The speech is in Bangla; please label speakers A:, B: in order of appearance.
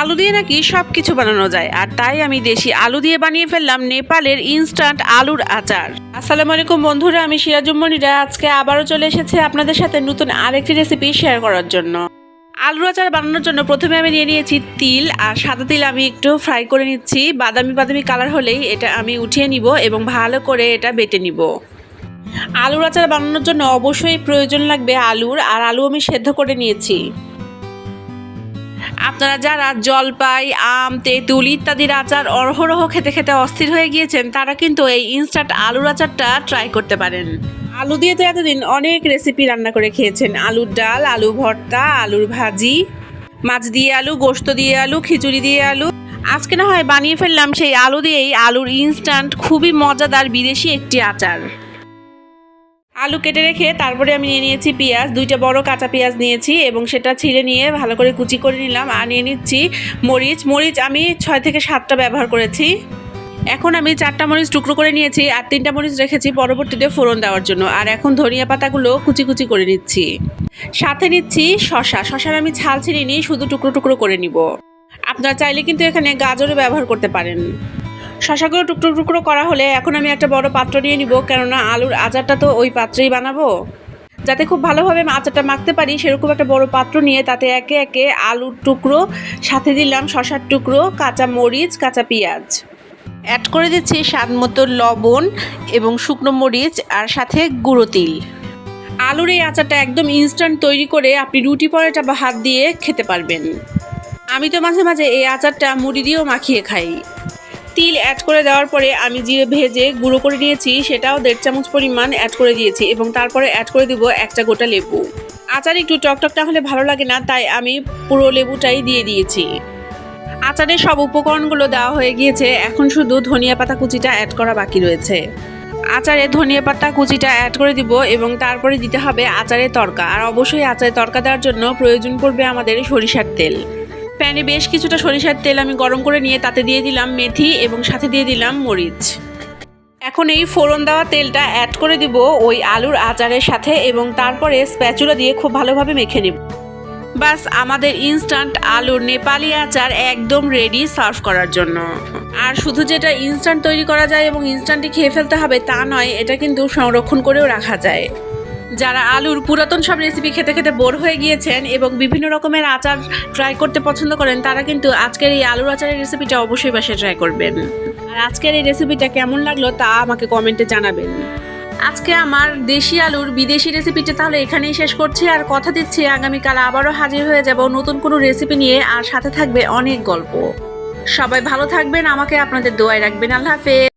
A: আলু দিয়ে নাকি সব কিছু বানানো যায়, আর তাই আমি দেশি আলু দিয়ে বানিয়ে ফেললাম নেপালের ইনস্ট্যান্ট আলুর আচার। আসসালামু আলাইকুম বন্ধুরা, আমি সিরাজুম্মনিরা আজকে আবারও চলে এসেছে আপনাদের সাথে নতুন আরেকটি রেসিপি শেয়ার করার জন্য। আলুর আচার বানানোর জন্য প্রথমে আমি নিয়ে নিয়েছি তিল, আর সাদা তিল আমি একটু ফ্রাই করে নিচ্ছি। বাদামি বাদামি কালার হলেই এটা আমি উঠিয়ে নিব এবং ভালো করে এটা বেটে নিব। আলুর আচার বানানোর জন্য অবশ্যই প্রয়োজন লাগবে আলুর, আর আলু আমি সেদ্ধ করে নিয়েছি। আপনারা যারা জলপাই, আম, তেঁতুল ইত্যাদির আচার অরহরহ খেতে খেতে অস্থির হয়ে গিয়েছেন, তারা কিন্তু এই ইনস্ট্যান্ট আলুর আচারটা ট্রাই করতে পারেন। আলু দিয়ে তো এতদিন অনেক রেসিপি রান্না করে খেয়েছেন। আলুর ডাল আলু ভর্তা, আলুর ভাজি, মাছ দিয়ে আলু, গোস্ত দিয়ে আলু, খিচুড়ি দিয়ে আলু। আজকে না হয় বানিয়ে ফেললাম সেই আলু দিয়েই আলুর ইনস্ট্যান্ট খুবই মজাদার বিদেশি একটি আচার। আলু কেটে রেখে তারপরে আমি নিয়ে নিয়েছি পেঁয়াজ, দুইটা বড় কাঁচা পেঁয়াজ নিয়েছি এবং সেটা ছিঁড়ে নিয়ে ভালো করে কুচি করে নিলাম আর নিয়ে নিচ্ছি মরিচ। মরিচ আমি ছয় থেকে সাতটা ব্যবহার করেছি। এখন আমি চারটা মরিচ টুকরো করে নিয়েছি আর তিনটা মরিচ রেখেছি পরবর্তীতে ফোড়ন দেওয়ার জন্য। আর এখন ধনিয়া পাতাগুলো কুচি কুচি করে নিচ্ছি। সাথে নিচ্ছি শশা শশার আমি ছাল ছিঁড়ে নিয়ে শুধু টুকরো টুকরো করে নিব। আপনারা চাইলে কিন্তু এখানে গাজরও ব্যবহার করতে পারেন। শশাগুলো টুকরো টুকরো করা হলে এখন আমি একটা বড় পাত্র নিয়ে নিব, কেননা আলুর আচারটা তো ওই পাত্রেই বানাবো। যাতে খুব ভালোভাবে আচারটা মাখতে পারি, সেরকম একটা বড় পাত্র নিয়ে তাতে একে একে আলুর টুকরো, সাথে দিলাম শশার টুকরো, কাঁচা মরিচ, কাঁচা পেঁয়াজ। অ্যাড করে দিচ্ছি স্বাদ মতো লবণ এবং শুকনো মরিচ আর সাথে গুঁড়ো তিল। আলুর এই আচারটা একদম ইনস্ট্যান্ট তৈরি করে আপনি রুটি পরোটা বা হাত দিয়ে খেতে পারবেন। আমি তো মাঝে মাঝে এই আচারটা মুড়ি দিয়েও মাখিয়ে খাই। তিল অ্যাড করে দেওয়ার পরে আমি জিরে ভেজে গুঁড়ো করে নিয়েছি, সেটাও দেড় চামচ পরিমাণ অ্যাড করে দিয়েছি এবং তারপরে অ্যাড করে দিব একটা গোটা লেবু। আচার একটু টকটক না হলে ভালো লাগে না, তাই আমি পুরো লেবুটাই দিয়ে দিয়েছি। আচারের সব উপকরণগুলো দেওয়া হয়ে গিয়েছে, এখন শুধু ধনিয়া পাতা কুচিটা অ্যাড করা বাকি রয়েছে। আচারে ধনিয়া পাতা কুচিটা অ্যাড করে দিব এবং তারপরে দিতে হবে আচারের তরকা। আর অবশ্যই আচারের তরকা দেওয়ার জন্য প্রয়োজন পড়বে আমাদের সরিষার তেল। প্যানে বেশ কিছুটা সরিষার তেল আমি গরম করে নিয়ে তাতে দিয়ে দিলাম মেথি এবং সাথে দিয়ে দিলাম মরিচ। এখন এই ফোড়ন দেওয়া তেলটা অ্যাড করে দিব ওই আলুর আচারের সাথে এবং তারপরে স্প্যাচুলা দিয়ে খুব ভালোভাবে মেখে নেব। বাস আমাদের ইনস্ট্যান্ট আলুর নেপালি আচার একদম রেডি সার্ভ করার জন্য। আর শুধু যেটা ইনস্ট্যান্ট তৈরি করা যায় এবং ইনস্ট্যান্টই খেয়ে ফেলতে হবে তা নয়, এটা কিন্তু সংরক্ষণ করেও রাখা যায়। যারা আলুর পুরাতন সব রেসিপি খেতে খেতে বোর হয়ে গিয়েছেন এবং বিভিন্ন রকমের আচার ট্রাই করতে পছন্দ করেন, তারা কিন্তু আজকের এই আলুর আচারের রেসিপিটা অবশ্যই বাসায় ট্রাই করবেন। আর আজকের এই রেসিপিটা কেমন লাগল তা আমাকে কমেন্টে জানাবেন। আজকে আমার দেশি আলুর বিদেশি রেসিপিটা তাহলে এখানেই শেষ করছি, আর কথা দিচ্ছি, আগামীকাল আবারও হাজির হয়ে যাব নতুন কোনো রেসিপি নিয়ে, আর সাথে থাকবে অনেক গল্প। সবাই ভালো থাকবেন, আমাকে আপনাদের দোয়ায় রাখবেন, আল্লাহ হাফেজ।